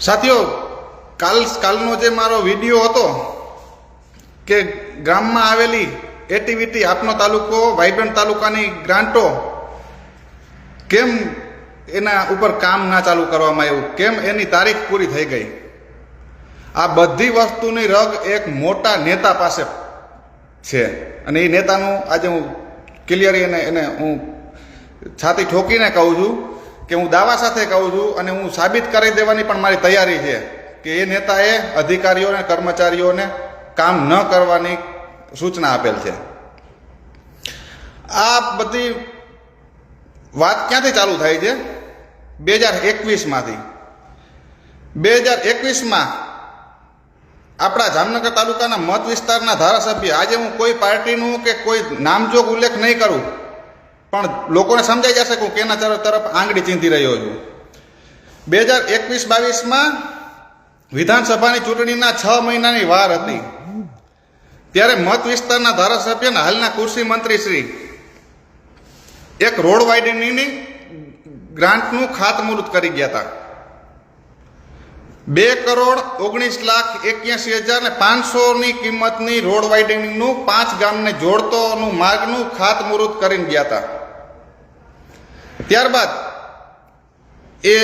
સાથીઓ, કાલ કાલનો જે મારો વીડિયો હતો કે ગામમાં આવેલી એટીવીટી આપનો તાલુકો, વાઇબ્રન્ટ તાલુકાની ગ્રાન્ટો, કેમ એના ઉપર કામ ના ચાલુ કરવામાં આવ્યું? કેમ એની તારીખ પૂરી થઈ ગઈ? આ બધી વસ્તુની રગ એક મોટા નેતા પાસે છે. અને એ નેતાનું આજે હું ક્લિયરી એને એને હું છાતી ઠોકીને કહું છું કે હું દાવા સાથે કહું છું અને હું સાબિત કરી દેવાની પણ મારી તૈયારી છે કે એ નેતાએ અધિકારીઓને, કર્મચારીઓને કામ ન કરવાની સૂચના આપેલ છે. આ બધી વાત ક્યાંથી ચાલુ થાય છે? બે હજાર એકવીસમાંથી. બે હજાર એકવીસમાં આપણા જામનગર તાલુકાના મત વિસ્તારના ધારાસભ્ય, આજે હું કોઈ પાર્ટીનું કે કોઈ નામજોગ ઉલ્લેખ નહીં કરું પણ લોકોને સમજાઈ જશે કે હું કેના તરફ આંગળી ચીંધી રહ્યો છું. બે હજાર એકવીસ બાવીસમાં વિધાનસભાની ચૂંટણીના છ મહિનાની વાર હતી. ત્યારે મત વિસ્તારના ધારાસભ્યના હાલના કૃષિ મંત્રી શ્રી એક રોડ વાઇડનિંગની ગ્રાન્ટનું ખાતમુહૂર્ત કરી ગયા હતા. બે કરોડ ઓગણીસ લાખ એક્યાસી હજાર ને પાંચસોની કિંમતની રોડ વાઇડનિંગનું પાંચ ગામને જોડતોનું માર્ગનું ખાતમુહૂર્ત કરીને ગયા હતા. ત્યારબાદ એ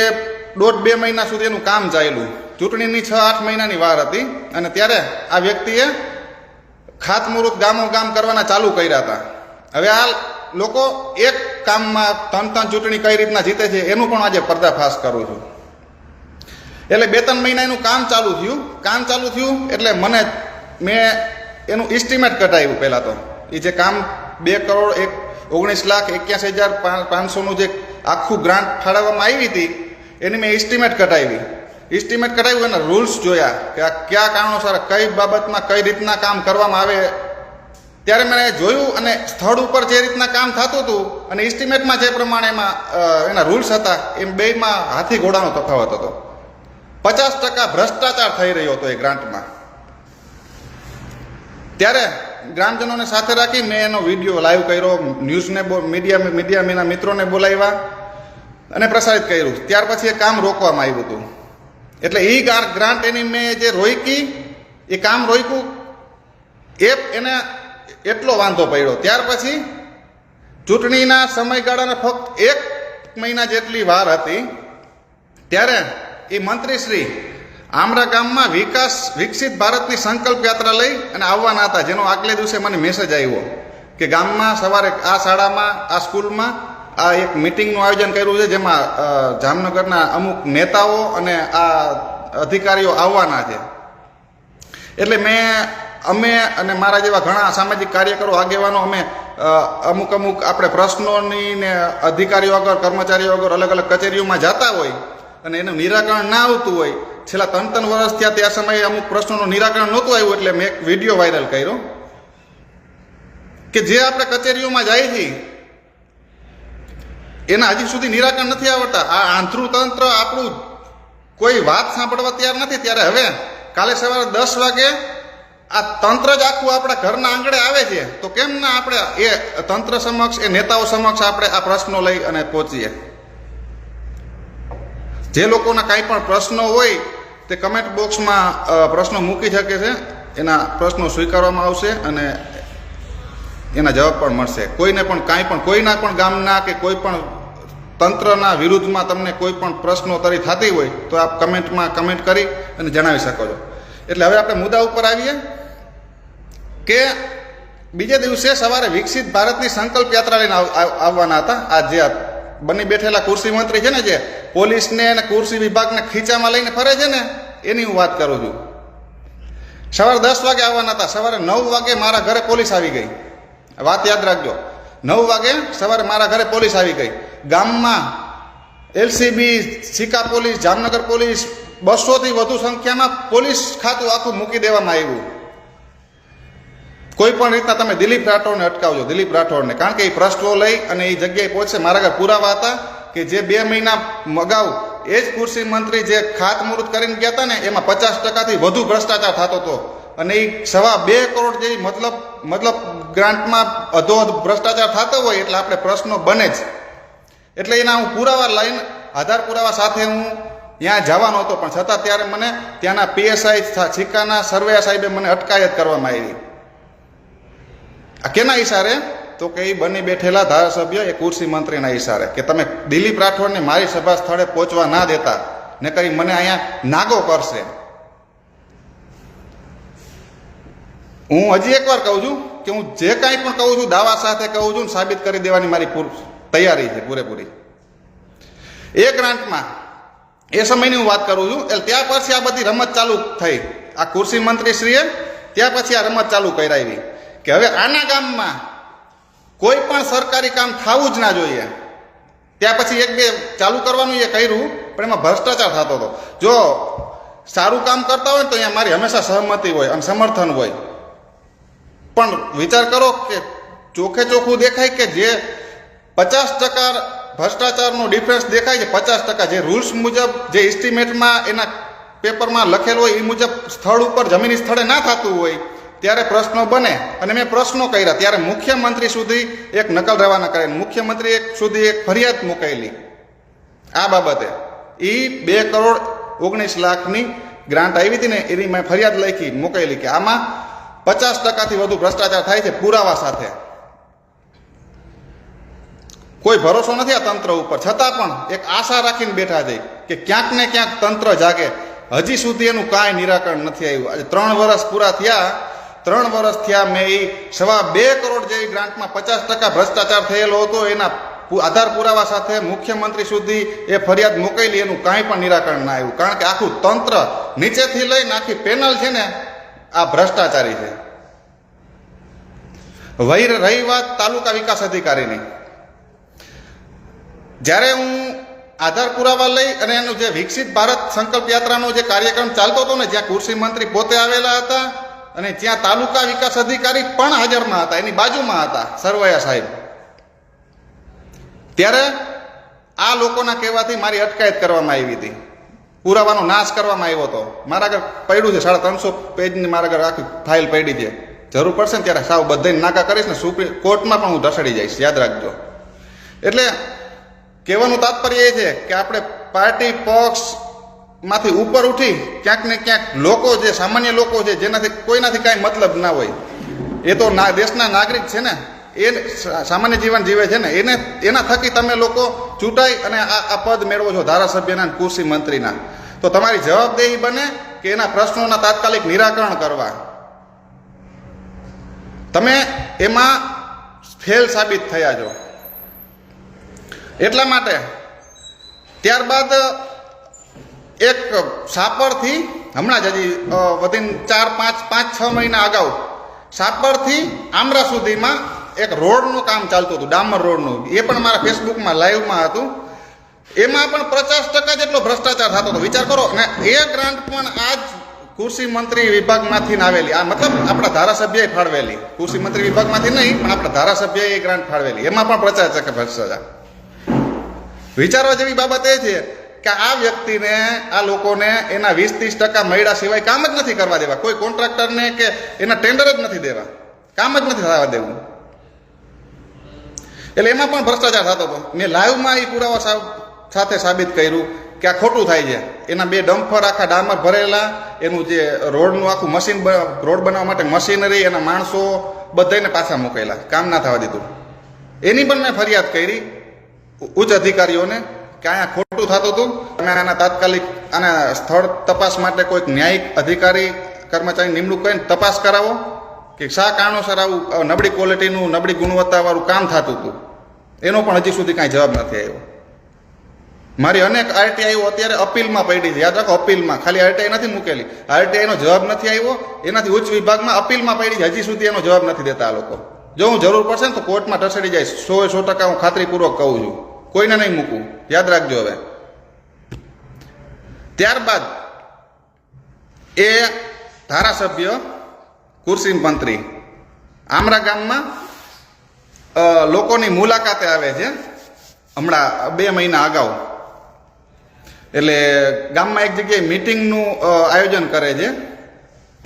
દોઢ બે મહિના સુધી એનું કામ ચાલ્યું. ચૂંટણીની છ આઠ મહિનાની વાર હતી અને ત્યારે આ વ્યક્તિએ ખાતમુહૂર્ત ગામો ગામ કરવાના ચાલુ કર્યા હતા. હવે આ લોકો એક કામમાં ત્રણ ત્રણ ચૂંટણી કઈ રીતના જીતે છે એનું પણ આજે પર્દાફાશ કરું છું. એટલે બે ત્રણ મહિના એનું કામ ચાલુ થયું. કામ ચાલુ થયું એટલે મને, મેં એનું ઇસ્ટિમેટ કઢાવ્યું પહેલાં તો. એ જે કામ બે કરોડ, એક ઓગણીસ લાખ એક્યાસી હજાર પાંચસોનું જે આખું ગ્રાન્ટ ફાળવવામાં આવી હતી, એની મેં ઇસ્ટિમેટ કઢાવી. ઇસ્ટિમેટ કઢાવ્યું એના રૂલ્સ જોયા કે આ કયા કારણોસર, કઈ બાબતમાં, કઈ રીતના કામ કરવામાં આવે. ત્યારે મેં જોયું અને સ્થળ ઉપર જે રીતના કામ થતું હતું અને ઇસ્ટિમેટમાં જે પ્રમાણે એમાં એના રૂલ્સ હતા, એમ બેમાં હાથી ઘોડાનો તફાવત હતો. પચાસ ટકા ભ્રષ્ટાચાર થઈ રહ્યો હતો એ ગ્રાન્ટમાં ત્યારે ગ્રામજનોને સાથે રાખી મેં એનો વીડિયો લાઈવ કર્યો, ન્યૂઝને મીડિયા મીડિયા મેના મિત્રોને બોલાવ્યા અને પ્રસારિત કર્યું. ત્યાર પછી એ કામ રોકવામાં આવ્યું હતું. એટલે એ ગ્રાન્ટ એની મેં જે રોકી એ કામ રોક્યું એ એને એટલો વાંધો પડ્યો. ત્યાર પછી ચૂંટણીના સમયગાળાને ફક્ત એક મહિના જેટલી વાર હતી, ત્યારે એ મંત્રીશ્રી આમરા ગામમાં વિકાસ, વિકસિત ભારતની સંકલ્પ યાત્રા લઈ અને આવવાના હતા, જેનો આગલે દિવસે મને મેસેજ આવ્યો કે ગામમાં સવારે આ શાળામાં, આ સ્કૂલમાં આ એક મિટિંગનું આયોજન કર્યું છે, જેમાં જામનગરના અમુક નેતાઓ અને આ અધિકારીઓ આવવાના છે. એટલે મેં, અમે અને મારા જેવા ઘણા સામાજિક કાર્યકરો, આગેવાનો, અમે અમુક અમુક આપણે પ્રશ્નોની ને અધિકારીઓ આગળ કર્મચારીઓ આગળ અલગ અલગ કચેરીઓમાં જતા હોય અને એનું નિરાકરણ ના આવતું હોય છેલ્લા ત્રણ ત્રણ વર્ષ થયા ત્યાં સમયે અમુક પ્રશ્નોનું નિરાકરણ નહોતું આવ્યું એટલે મેં એક વીડિયો વાયરલ કર્યો કે જે આપણે કચેરીઓમાં જાય છીએ એના હજી સુધી નિરાકરણ નથી આવડતા. આ આંતરું તંત્ર આપણું કોઈ વાત સાંભળવા તૈયાર નથી. ત્યારે હવે કાલે સવારે દસ વાગે આ તંત્ર જ આખું આપણા ઘરના આંગણે આવે છે. તો કેમ ના આપણે એ તંત્ર સમક્ષ, એ નેતાઓ સમક્ષ આપણે આ પ્રશ્નો લઈ અને પહોંચીએ? જે લોકોના કાંઈ પણ પ્રશ્નો હોય તે કમેન્ટ બોક્સમાં પ્રશ્નો મૂકી શકે છે. એના પ્રશ્નો સ્વીકારવામાં આવશે અને એના જવાબ પણ મળશે. કોઈને પણ કાંઈ પણ, કોઈના પણ ગામના કે કોઈ પણ તંત્રના વિરુદ્ધમાં તમને કોઈ પણ પ્રશ્નો તરી થતી હોય, તો આપ કમેન્ટમાં કમેન્ટ કરી અને જણાવી શકો છો. એટલે હવે આપણે મુદ્દા ઉપર આવીએ કે બીજે દિવસે સવારે વિકસિત ભારતની સંકલ્પ યાત્રા લઈને આવ- આવ- આવવાના હતા. આ જે બની બેઠેલા કૃષિ મંત્રી છે ને જે પોલીસને અને કૃષિ વિભાગને ખીચામાં લઈને ફરે છે ને, એની હું વાત કરું છું. સવારે દસ વાગે આવવાના હતા. સવારે નવ વાગે મારા ઘરે પોલીસ આવી ગઈ. વાત યાદ રાખજો. નવ વાગે સવારે મારા ઘરે પોલીસ આવી ગઈ. ગામમાં LCB Sikka police, Jamnagar police બસોથી વધુ સંખ્યામાં પોલીસ ખાતું આખું મૂકી દેવામાં આવ્યું. કોઈ પણ રીતના તમે દિલીપ રાઠોડને અટકાવજો, દિલીપ રાઠોડને. કારણ કે એ પ્રશ્નો લઈ અને એ જગ્યાએ પહોંચશે મારા ઘરે પુરાવા હતા. કે જે બે મહિના અગાઉ એ જ કૃષિ મંત્રી જે ખાતમુહૂર્ત કરીને ગયા હતા ને, એમાં પચાસ ટકાથી વધુ ભ્રષ્ટાચાર થતો હતો. અને એ સવા બે કરોડ જેવી મતલબ મતલબ ગ્રાન્ટમાં અધોધ ભ્રષ્ટાચાર થતો હોય એટલે આપણે પ્રશ્નો બને જ. એટલે એના હું પુરાવા લઈને, આધાર પુરાવા સાથે હું ત્યાં જવાનો હતો, પણ છતાં ત્યારે મને ત્યાંના પીએસઆઈ છિક્કાના સર્વે સાહેબે મને અટકાયત કરવામાં આવી. આ કેના ઈશારે તો કે એ બની બેઠેલા ધારાસભ્ય એ કુર્સી મંત્રીના ઈશારે કે તમે દિલીપ રાઠોડને મારી સભા સ્થળે પહોંચવા ના દેતા, ને કરી મને અહીંયા નાગો કરશે. હું હજી એકવાર કહું છું કે હું જે કાંઈ પણ કહું છું દાવા સાથે કહું છું સાબિત કરી દેવાની મારી તૈયારી છે પૂરેપૂરી. એ ગ્રાન્ટમાં, એ સમયની હું વાત કરું છું, એટલે ત્યાં પછી આ બધી રમત ચાલુ થઈ. આ કુર્સી મંત્રીશ્રીએ ત્યાં પછી આ રમત ચાલુ કરાવી. કે હવે આના ગામમાં કોઈ પણ સરકારી કામ થવું જ ના જોઈએ. ત્યાં પછી એક બે ચાલુ કરવાનું એ કર્યું, પણ એમાં ભ્રષ્ટાચાર થતો હતો. જો સારું કામ કરતા હોય તો અહીંયા મારી હંમેશા સહમતિ હોય અને સમર્થન હોય. પણ વિચાર કરો કે ચોખે ચોખ્ખું દેખાય કે જે પચાસ ટકા ભ્રષ્ટાચારનો ડિફરન્સ દેખાય છે, પચાસ ટકા જે રૂલ્સ મુજબ, જે એસ્ટિમેટમાં એના પેપરમાં લખેલું હોય, એ મુજબ સ્થળ ઉપર, જમીની સ્થળે ના થતું હોય. ત્યારે પ્રશ્નો બને અને મેં પ્રશ્નો કર્યા. ત્યારે મુખ્યમંત્રી સુધી એક નકલ રવાના કરે મુખ્યમંત્રી એક સુધી એક ફરિયાદ મુકાયેલી. આ બાબતે એ બે કરોડ ઓગણીસ લાખની ગ્રાન્ટ આવી હતી ને એની મેં ફરિયાદ લખી, મુકાયેલી કે આમાં પચાસ ટકાથી વધુ ભ્રષ્ટાચાર થાય છે પુરાવા સાથે. કોઈ ભરોસો નથી આ તંત્ર ઉપર. છતાં પણ એક આશા રાખીને બેઠા છે કે ક્યાંક ને ક્યાંક તંત્ર જાગે. હજી સુધી એનું કાંઈ નિરાકરણ નથી આવ્યું. આજે ત્રણ વર્ષ પૂરા થયા ત્રણ વર્ષ થયા મેં એ સવા બે કરોડ જેવી ગ્રાન્ટમાં પચાસ ટકા ભ્રષ્ટાચાર થયેલો હતો. એના આધાર પુરાવા સાથે મુખ્યમંત્રી સુધી એ ફરિયાદ મોકલી એનું કાંઈ પણ નિરાકરણ ના આવ્યું. કારણ કે આખું તંત્ર નીચેથી લઈને આખી પેનલ છે ને, આ ભ્રષ્ટાચારી છે. વહી રહી વાત તાલુકા વિકાસ અધિકારીની. જ્યારે હું આધાર પુરાવા લઈ અને એનું જે વિકસિત ભારત સંકલ્પ યાત્રાનો જે કાર્યક્રમ ચાલતો હતો ને, જ્યાં કૃષિ મંત્રી પોતે આવેલા હતા અને જ્યાં તાલુકા વિકાસ અધિકારી પણ હાજરમાં હતા, એની બાજુમાં હતા, સરવૈયા સાહેબ. ત્યારે આ લોકોના કહેવાથી મારી અટકાયત કરવામાં આવી હતી. પુરાવાનો નાશ કરવામાં આવ્યો હતો. મારા આગળ પડ્યું છે, સાડા ત્રણસો પેજની મારા આગળ આખી ફાઇલ પડી છે. જરૂર પડશે ને ત્યારે સાવ બધાને નાકા કરીશ ને સુપ્રીમ કોર્ટમાં પણ હું ઢસડી જઈશ, યાદ રાખજો. એટલે કહેવાનું તાત્પર્ય એ છે કે આપણે પાર્ટી પક્ષ માંથી ઉપર ઉઠી ક્યાંક ને ક્યાંક લોકો જે, સામાન્ય લોકો છે, જેનાથી કોઈનાથી કાંઈ મતલબ ના હોય. એ તો દેશના નાગરિક છે ને, એ સામાન્ય જીવન જીવે છે ને, એને, એના થકી તમે લોકો ચૂંટાઈ અને આ પદ મેળવો છો ધારાસભ્યના કૃષિ મંત્રીના. તો તમારી જવાબદેહી બને કે એના પ્રશ્નોના તાત્કાલિક નિરાકરણ કરવા. તમે એમાં ફેલ સાબિત થયા છો. એટલા માટે ત્યારબાદ એક સાપરથી, હમણાં જ હજી વધીને ચાર, પાંચ પાંચ, છ મહિના અગાઉ, સાપરથી આમરા સુધીમાં એક રોડનું કામ ચાલતું હતું, ડામર રોડનું. એ પણ મારા ફેસબુકમાં લાઈવમાં હતું. એમાં પણ પચાસ ટકા જેટલો ભ્રષ્ટાચાર થતો હતો. વિચાર કરો, અને એ ગ્રાન્ટ પણ આજ કૃષિ મંત્રી વિભાગમાંથી આવેલી આ મતલબ આપણા ધારાસભ્યએ ફાળવેલી. કૃષિ મંત્રી વિભાગમાંથી નહીં, પણ આપણા ધારાસભ્યએ ગ્રાન્ટ ફાળવેલી. એમાં પણ પચાસ ટકા ભ્રષ્ટાચાર. વિચારવા જેવી બાબત એ છે કે આ વ્યક્તિને, આ લોકોને એના વીસ ત્રીસ ટકા મળ્યા સિવાય કામ જ નથી કરવા દેવા. કોઈ કોન્ટ્રાક્ટરને કે એના ટેન્ડર જ નથી દેવા. કામ જ નથી થવા દેવું. એટલે એમાં પણ ભ્રષ્ટાચાર થતો હતો. મેં લાઈવમાં એ પુરાવા સાથે સાબિત કર્યું કે આ ખોટું થાય છે. એના બે ડમ્ફર આખા ડામર ભરેલા, એનું જે રોડનું આખું મશીન રોડ બનાવવા માટે મશીનરી, એના માણસો બધાને પાછા મૂકેલા કામ ના થવા દીધું. એની પણ મેં ફરિયાદ કરી ઉચ્ચ અધિકારીઓને. કે અહીંયા ખોટું થતું હતું? તમે આના તાત્કાલિક આના સ્થળ તપાસ માટે કોઈક ન્યાયિક અધિકારી, કર્મચારી નિમણૂક કરીને તપાસ કરાવો કે શા કારણોસર આવું નબળી ક્વોલિટીનું, નબળી ગુણવત્તાવાળું કામ થતું હતું? એનો પણ હજી સુધી કાંઈ જવાબ નથી આવ્યો. મારી અનેક આરટીઆઈઓ અત્યારે અપીલમાં પડી છે. યાદ રાખો, અપીલમાં. ખાલી આરટીઆઈ નથી મૂકેલી. આરટીઆઈનો જવાબ નથી આવ્યો. એનાથી ઉચ્ચ વિભાગમાં અપીલમાં પડી છે. હજી સુધી એનો જવાબ નથી દેતા આ લોકો. જો હું જરૂર પડશે ને તો કોર્ટમાં ઢસડી જાય. સો સો ટકા હું ખાતરીપૂર્વક કહું છું. કોઈને નહીં મૂકું. યાદ રાખજો હવે. ત્યારબાદ એ ધારાસભ્ય કુર્સી મંત્રી આમરા ગામમાં લોકોની મુલાકાતે આવે છે. હમણાં બે મહિના અગાઉ. એટલે ગામમાં એક જગ્યાએ મિટિંગનું આયોજન કરે છે.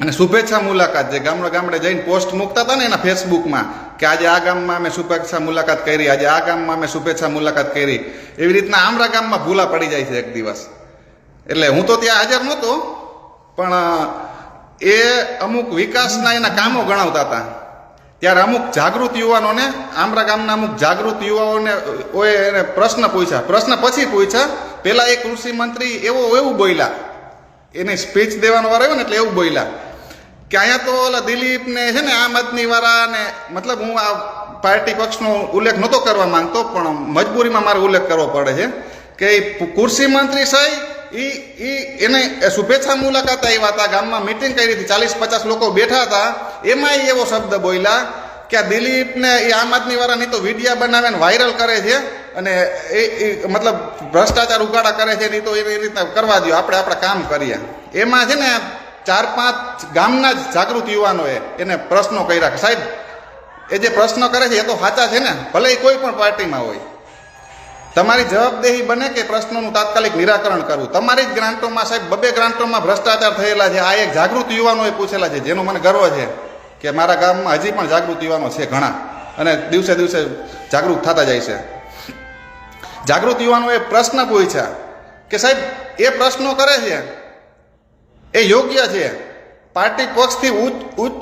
અને શુભેચ્છા મુલાકાત જે ગામડે ગામડે જઈને પોસ્ટ મૂકતા હતા ને એના ફેસબુકમાં કે આજે આ ગામમાં અમે શુભેચ્છા મુલાકાત કરી, આજે આ ગામમાં અમે શુભેચ્છા મુલાકાત કરી. એવી રીતના આમરા ગામમાં ભૂલા પડી જાય છે એક દિવસ. એટલે હું તો ત્યાં હાજર નહોતો, પણ એ અમુક વિકાસના એના કામો ગણાવતા હતા. ત્યારે અમુક જાગૃત યુવાનોને, આમરા ગામના અમુક જાગૃત યુવાઓને ઓએ એને પ્રશ્ન પૂછ્યા. પ્રશ્ન પછી પૂછ્યા પહેલાં એ કૃષિ મંત્રી એવો એવું બોલ્યા. એને સ્પીચ દેવાનો વાર આવ્યો ને એટલે એવું બોલ્યા. કે અહીંયા તો ઓલા દિલીપ ને છે ને, આમ આદમી વાળા ને મતલબ હું આ પાર્ટી પક્ષનો ઉલ્લેખ નહોતો કરવા માંગતો, પણ મજબૂરીમાં મારે ઉલ્લેખ કરવો પડે છે કે કૃષિ મંત્રી સાહેબ, ઈ ઈ એને શુભેચ્છા મુલાકાત આવ્યા હતા, ગામમાં મિટિંગ કરી હતી ચાલીસ પચાસ લોકો બેઠા હતા એમાં એવો શબ્દ બોલ્યા કે આ દિલીપ ને એ આમ આદમી વાળાની તો વિડીયા બનાવે ને વાયરલ કરે છે અને એ એ મતલબ ભ્રષ્ટાચાર ઉગાડા કરે છે નહીં તો એવી રીતના કરવા દો આપણે આપણા કામ કરીએ. એમાં છે ને ચાર પાંચ ગામના જ જાગૃત યુવાનોએ એને પ્રશ્નો કર્યા કે સાહેબ, એ જે પ્રશ્નો કરે છે એ તો સાચા છે ને? ભલે કોઈ પણ પાર્ટીમાં હોય. તમારી જવાબદેહી બને કે પ્રશ્નોનું તાત્કાલિક નિરાકરણ કરવું? તમારી જ ગ્રાન્ટોમાં સાહેબ, બબે ગ્રાન્ટોમાં ભ્રષ્ટાચાર થયેલા છે. આ એક જાગૃત યુવાનોએ પૂછેલા છે, જેનો મને ગર્વ છે કે મારા ગામમાં હજી પણ જાગૃત યુવાનો છે ઘણા અને દિવસે દિવસે જાગૃત થતા જાય છે. જાગૃત યુવાનોએ પ્રશ્ન પૂછ્યા કે સાહેબ, એ પ્રશ્નો કરે છે? એ યોગ્ય છે. પાર્ટી પક્ષથી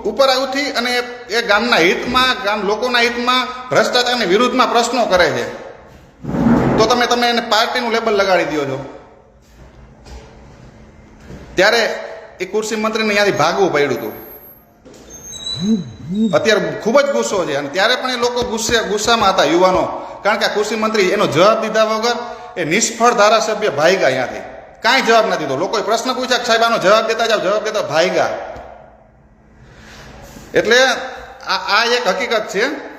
ઉપર આવતી અને એ- ગામના હિતમાં, ગામ લોકોના હિતમાં, ભ્રષ્ટાચારની વિરુદ્ધમાં પ્રશ્નો કરે છે. તો તમે તમે એને પાર્ટીનું લેબલ લગાડી દો છો. ત્યારે એ કુર્સી મંત્રીને ત્યાંથી ભાગવું પડ્યું હતું. અત્યારે ખૂબ જ ગુસ્સો છે અને ત્યારે પણ એ લોકો ગુસ્સે, ગુસ્સામાં હતા યુવાનો. કારણ કે આ કૃષિ મંત્રી એનો જવાબ દીધા વગર એ નિષ્ફળ ધારાસભ્ય ભાઈગા અહીંયાથી કાંઈ જવાબ નથી દીધો. લોકોએ પ્રશ્ન પૂછ્યા સાહેબ, આનો જવાબ દેતા જાઓ. જવાબ દેતા ભાઈગા. એટલે આ એક હકીકત છે.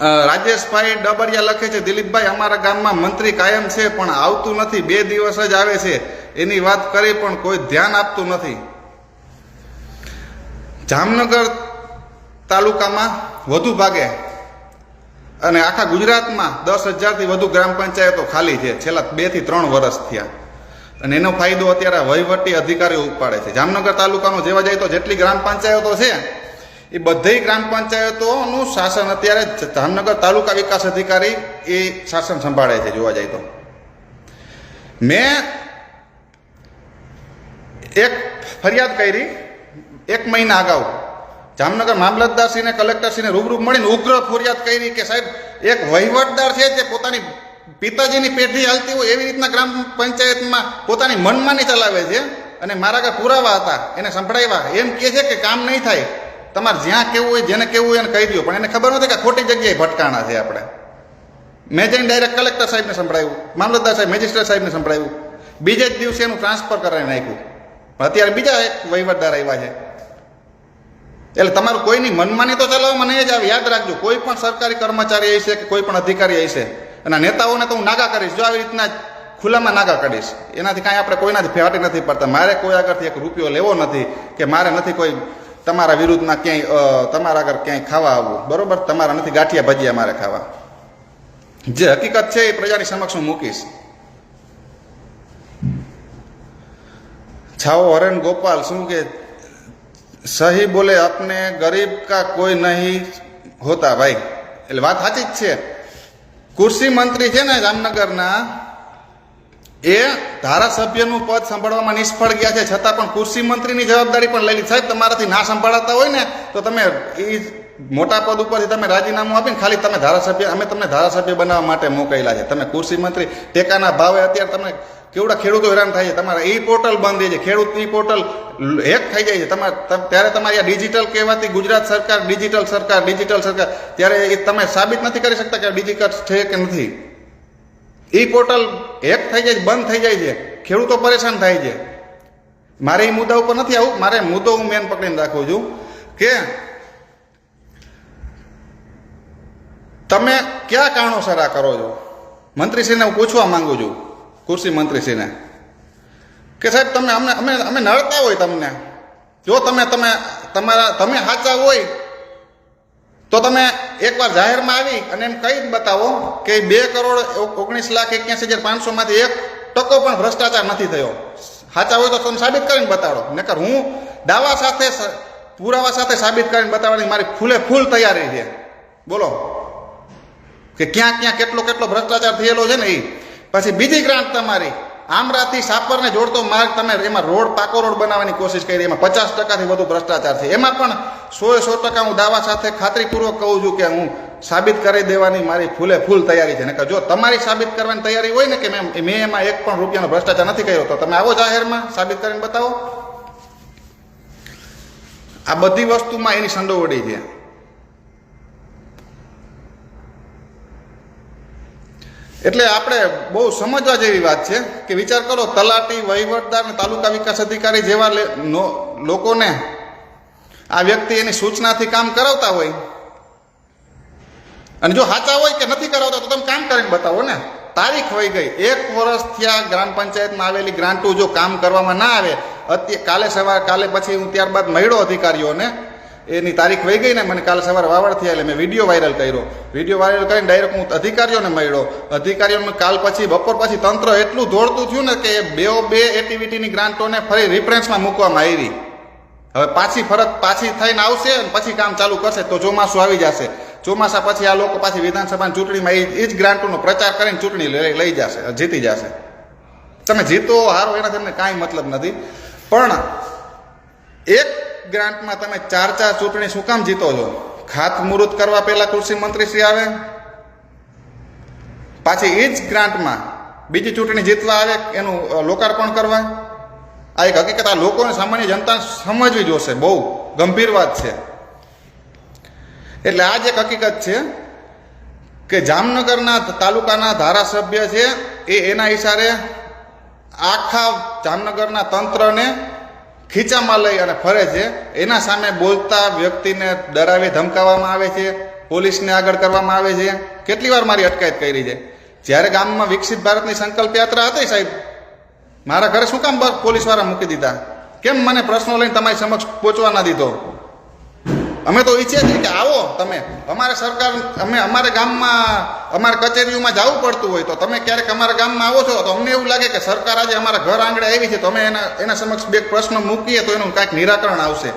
રાજેશભાઈ ડબરિયા લખે છે, દિલીપભાઈ, અમારા ગામમાં મંત્રી કાયમ છે, પણ આવતું નથી. બે દિવસ જ આવે છે. એની વાત કરી પણ કોઈ ધ્યાન આપતું નથી. જામનગર તાલુકામાં વધુ ભાગે અને આખા ગુજરાતમાં દસ હજારથી વધુ ગ્રામ પંચાયતો ખાલી છે. છેલ્લા બેથી ત્રણ વર્ષ થયા. અને એનો ફાયદો અત્યારે વહીવટી અધિકારીઓ ઉપાડે છે. જામનગર તાલુકાનો જેવા જાય તો જેટલી ગ્રામ પંચાયતો છે, એ બધી ગ્રામ પંચાયતોનું શાસન અત્યારે જામનગર તાલુકા વિકાસ અધિકારી એ શાસન સંભાળે છે જોવા જાય તો. મેં એક ફરિયાદ કરી, એક મહિના અગાઉ. જામનગર મામલતદારશ્રીને, કલેક્ટરશ્રીને રૂબરૂ મળીને ઉગ્ર ફરિયાદ કરી કે સાહેબ, એક વહીવટદાર છે જે પોતાની પિતાજીની પેઢી હાલતી હોય એવી રીતના ગ્રામ પંચાયતમાં પોતાની મનમાની ચલાવે છે અને મારા કાંઈ પુરાવા હતા, એને સંભળાવ્યા. એમ કહે છે કે કામ નહીં થાય. તમારે જ્યાં કેવું હોય જેને કેવું હોય એને કહી દો પણ એને ખબર નથી કે ખોટી જગ્યાએ ભટકાણા છે આપણે. મેં જઈને ડાયરેક્ટ કલેક્ટર સાહેબને સંભળાવ્યું, મામલતદાર સાહેબ મેજિસ્ટ્રેટ સાહેબને સંભળાવ્યું. બીજે જ દિવસે એનું ટ્રાન્સફર કરાવી નાખ્યું. અત્યારે બીજા એક વહીવટદાર આવ્યા છે. એટલે તમારું કોઈની મનમાની તો ચલાવવામાં નહીં જ આવે. યાદ રાખજો, કોઈ પણ સરકારી કર્મચારી હશે કે કોઈ પણ અધિકારી હશે અને નેતાઓને તો હું નાગા કરીશ. જો આવી રીતના ખુલ્લામાં નાગા કરીશ એનાથી કાંઈ આપણે કોઈનાથી ફેવાટી નથી પડતા. મારે કોઈ આગળથી એક રૂપિયો લેવો નથી કે મારે નથી કોઈ તમારા વિરુદ્ધમાં ક્યાંય તમારા આગળ ક્યાંય ખાવા આવવું. બરોબર? તમારા નથી, ગાંઠિયા ભજીયા મારે ખાવા. જે હકીકત છે એ પ્રજાની સમક્ષ હું મૂકીશ. છાઓ હરેન ગોપાલ, શું કે સહી બોલે આપને, ગરીબ કા કોઈ નહીં હોતા ભાઈ. એટલે વાત સાચી જ છે. કુર્સી મંત્રી છે ને જામનગરના એ ધારાસભ્યનું પદ સંભાળવામાં નિષ્ફળ ગયા છે. છતાં પણ કૃષિ મંત્રીની જવાબદારી પણ લઈ સાહેબ, તમારાથી ના સંભાળાતા હોય ને, તો તમે એ મોટા પદ ઉપરથી તમે રાજીનામું આપીને ખાલી તમે ધારાસભ્ય, અમે તમને ધારાસભ્ય બનાવવા માટે મોકલેલા છે. તમે કૃષિ મંત્રી, ટેકાના ભાવે અત્યારે તમે કેવડા ખેડૂતો હેરાન થાય છે? તમારે ઈ પોર્ટલ બંધ થઈ છે ખેડૂત ઈ પોર્ટલ હેક થઈ જાય છે. તમારે ત્યારે તમારી આ ડિજિટલ કહેવાતી ગુજરાત સરકાર, ડિજિટલ સરકાર ડિજિટલ સરકાર, ત્યારે એ તમે સાબિત નથી કરી શકતા કે ડિજિટલ છે કે નથી. ઈ પોર્ટલ હેક થઈ જાય બંધ થઈ જાય છે. ખેડૂતો પરેશાન થાય છે. મારે એ મુદ્દા ઉપર નથી આવું. મારે મુદ્દો હું મેન પકડીને રાખું છું કે તમે કયા કારણોસર આ કરો છો? મંત્રીશ્રીને હું પૂછવા માંગુ છું. કુર્સી મંત્રીશ્રીને. કે સાહેબ તમે અમને અમે અમે નડતા હોય તમને. જો તમે તમે તમારા તમે સાચા હોય, તો તમે એકવાર જાહેરમાં આવી અને એમ કહી બતાવો કે બે કરોડ ઓગણીસ લાખ એક્યાસી હજાર પાંચસોમાંથી એક ટકો પણ ભ્રષ્ટાચાર નથી થયો. સાચા હોય તો તમે સાબિત કરીને બતાડો નકર હું દાવા સાથે પુરાવા સાથે સાબિત કરીને બતાવવાની મારી ફૂલે ફૂલ તૈયારી છે. બોલો. કે ક્યાં ક્યાં કેટલો કેટલો ભ્રષ્ટાચાર થયેલો છે ને એ પછી બીજી ગ્રાન્ટ તમારી. આમરાથી સાપરને જોડતો માર્ગ તમે એમાં રોડ, પાકો રોડ બનાવવાની કોશિશ કરી, એમાં પચાસ ટકાથી વધુ ભ્રષ્ટાચાર છે. એમાં પણ સો સો ટકા હું દાવા સાથે ખાતરીપૂર્વક કહું છું કે હું સાબિત કરી દેવાની મારી ફૂલે ફૂલ તૈયારી છે. ને જો તમારી સાબિત કરવાની તૈયારી હોય ને કે મેં મેં એમાં એક પણ રૂપિયાનો ભ્રષ્ટાચાર નથી કર્યો, તો તમે આવો જાહેરમાં સાબિત કરીને બતાવો. આ બધી વસ્તુમાં એની સંડોવડી છે. એટલે આપણે બહુ સમજવા જેવી વાત છે કે વિચાર કરો, તલાટી, વહીવટદાર અને તાલુકા વિકાસ અધિકારી જેવા લોકોને આ વ્યક્તિ એની સૂચનાથી કામ કરાવતા હોય અને જો સાચા હોય કે નથી કરાવતા, તો તમે કામ કરીને બતાવો ને. તારીખ વહી ગઈ. એક વર્ષ થયા ગ્રામ પંચાયતમાં આવેલી ગ્રાન્ટો જો કામ કરવામાં ના આવે અત્યારે કાલે સવાર કાલે પછી હું ત્યારબાદ મળ્યો અધિકારીઓને એની તારીખ વહી ગઈ ને મને કાલે સવારે વાવડ થયા એટલે મેં વીડિયો વાયરલ કર્યો. વીડિયો વાયરલ કરીને ડાયરેક્ટ હું અધિકારીઓને મળ્યો. અધિકારીઓને કાલ પછી, બપોર પછી તંત્ર એટલું દોડતું થયું ને કે બે બે એક્ટિવિટીની ગ્રાન્ટોને ફરી રિફરન્સમાં મૂકવામાં આવી. હવે પાછી ફરક પાછી થઈને આવશે અને પછી કામ ચાલુ કરશે તો ચોમાસું આવી જશે. ચોમાસા પછી આ લોકો પાછી વિધાનસભાની ચૂંટણીમાં એ જ ગ્રાન્ટોનો પ્રચાર કરીને ચૂંટણી લઈ જશે, જીતી જશે. તમે જીતો હારો એનાથી તમને કાંઈ મતલબ નથી. પણ એક ગ્રાન્ટમાં તમે ચાર ચાર ચૂંટણી શું કામ જીતો છો? ખાતમુહૂર્ત કરવા પહેલા કૃષિ મંત્રીશ્રી આવે? પાછી એ જ ગ્રાન્ટમાં બીજી ચૂંટણી જીતવા આવે એનું લોકાર્પણ કરવા? આ એક હકીકત, આ લોકોને સામાન્ય જનતા સમજવી જોશે. બહુ ગંભીર વાત છે. એટલે આ જ એક હકીકત છે કે જામનગરના તાલુકાના ધારાસભ્ય છે, એ એના હિસારે આખા જામનગરના તંત્રને ખીચામાં લઈ અને ફરે છે. એના સામે બોલતા વ્યક્તિને ડરાવી ધમકાવવામાં આવે છે. પોલીસને આગળ કરવામાં આવે છે. કેટલી વાર મારી અટકાયત કરી છે. જ્યારે ગામમાં વિકસિત ભારતની સંકલ્પ યાત્રા હતી સાહેબ, મારા ઘરે શું કામ પોલીસવાળા મૂકી દીધા? કેમ મને પ્રશ્નો લઈને તમારી સમક્ષ પહોંચવા ના દીધો? અમે તો ઈચ્છીએ છીએ કે આવો તમે. અમારે સરકાર, અમે અમારે ગામમાં, અમારે કચેરીઓમાં જવું પડતું હોય તો તમે ક્યારેક અમારા ગામમાં આવો છો તો અમને એવું લાગે કે સરકાર આજે અમારા ઘર આંગણે આવી છે. તો અમે એના એના સમક્ષ બે પ્રશ્નો મૂકીએ તો એનું કાંઈક નિરાકરણ આવશે.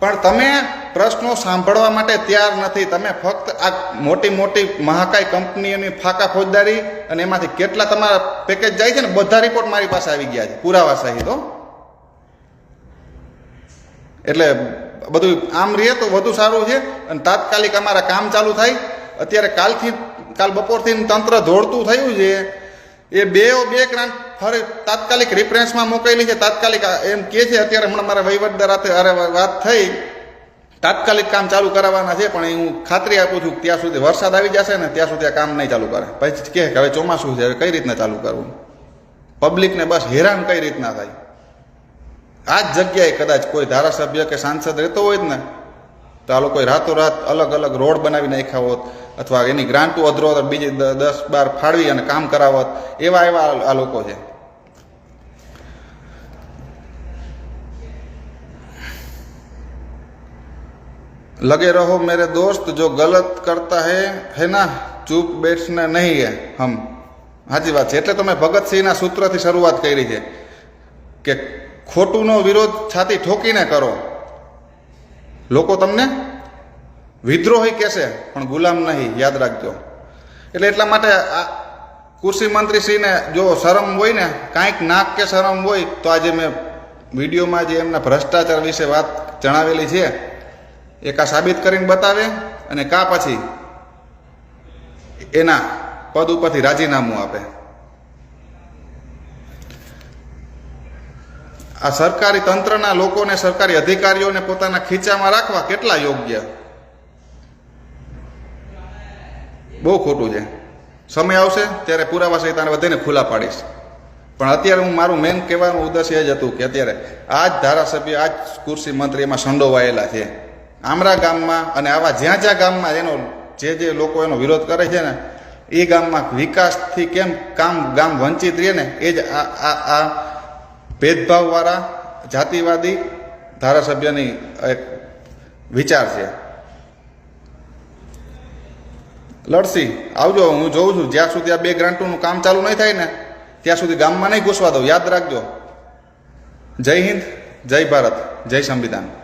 પણ તમે પ્રશ્નો સાંભળવા માટે તૈયાર નથી. તમે ફક્ત આ મોટી મોટી મહાકાય કંપનીઓની ફાકા ફોજદારી અને એમાંથી કેટલા તમારા પેકેજ જાય છે ને બધા રિપોર્ટ મારી પાસે આવી ગયા છે. પુરાવા સહિત એટલે બધું આમ રહે તો વધુ સારું છે. અને તાત્કાલિક અમારા કામ ચાલુ થાય. અત્યારે કાલથી, કાલ બપોરથી તંત્ર દોડતું થયું છે. એ બે બે ગ્રાન્ટ ફરી તાત્કાલિક રિફરન્સમાં મોકલેલી છે. તાત્કાલિક એમ કે છે, અત્યારે હમણાં મારા વહીવટદાર અરે વાત થઈ. તાત્કાલિક કામ ચાલુ કરાવવાના છે, પણ હું ખાતરી આપું છું ત્યાં સુધી વરસાદ આવી જશે ને ત્યાં સુધી આ કામ નહીં ચાલુ કરે. પછી કે, હવે ચોમાસું છે, હવે કઈ રીતના ચાલુ કરવું? પબ્લિકને બસ હેરાન કઈ રીતના થાય? આ જ જગ્યાએ કદાચ કોઈ ધારાસભ્ય કે સાંસદ રહેતો હોય જ ને તો આ લોકોએ રાતોરાત અલગ અલગ રોડ બનાવી નાખ્યા હોત અથવા એની ગ્રાન્ટો અધરો અધર બીજી દ- દસ બાર ફાળવી અને કામ કરાવત એવા એવા આ લોકો છે लगे रहो मेरे दोस्त जो गलत करता है है ना चुप बैठना नहीं है हम સાચી વાત છે એટલે તો મેં ભગતસિંહના સૂત્રથી શરૂઆત કરી છે કે ખોટુંનો વિરોધ છાતી ઠોકીને કરો. લોકો તમને વિદ્રોહી કહેશે, પણ ગુલામ નહીં, યાદ રાખજો. એટલે એટલા માટે આ કૃષિ મંત્રીશ્રીને જો શરમ હોય ને, કાંઈક નાક કે શરમ હોય, તો આજે મેં વિડીયોમાં જે એમના ભ્રષ્ટાચાર વિશે વાત જણાવેલી છે, એ કા સાબિત કરીને બતાવે અને કા પછી એના પદ ઉપરથી રાજીનામું આપે. આ સરકારી તંત્રના લોકોને, સરકારી અધિકારીઓને પોતાના ખીચામાં રાખવા કેટલા યોગ્ય? બહુ ખોટું છે. સમય આવશે ત્યારે પુરાવા સહિત આને બધાને ખુલ્લા પાડીશ. પણ અત્યારે હું મારું મેન કહેવાનું ઉદ્દેશ્ય એ જ હતું કે અત્યારે આ જ ધારાસભ્ય આ જ કૃષિ મંત્રી એમાં સંડોવાયેલા છે. આમરા ગામમાં અને આવા જ્યાં જ્યાં ગામમાં એનો જે જે લોકો એનો વિરોધ કરે છે ને એ ગામમાં વિકાસથી કેમ કામ, ગામ વંચિત રહે ને, એ જ આ આ આ ભેદભાવવાળા જાતિવાદી ધારાસભ્યની એક વિચાર છે. લડસી આવજો, હું જોઉં છું. જ્યાં સુધી આ બે ગ્રાન્ટોનું કામ ચાલુ નહીં થાય ને, ત્યાં સુધી ગામમાં નહીં ઘૂસવા દઉં. યાદ રાખજો. જય હિન્દ, જય ભારત, જય સંવિધાન.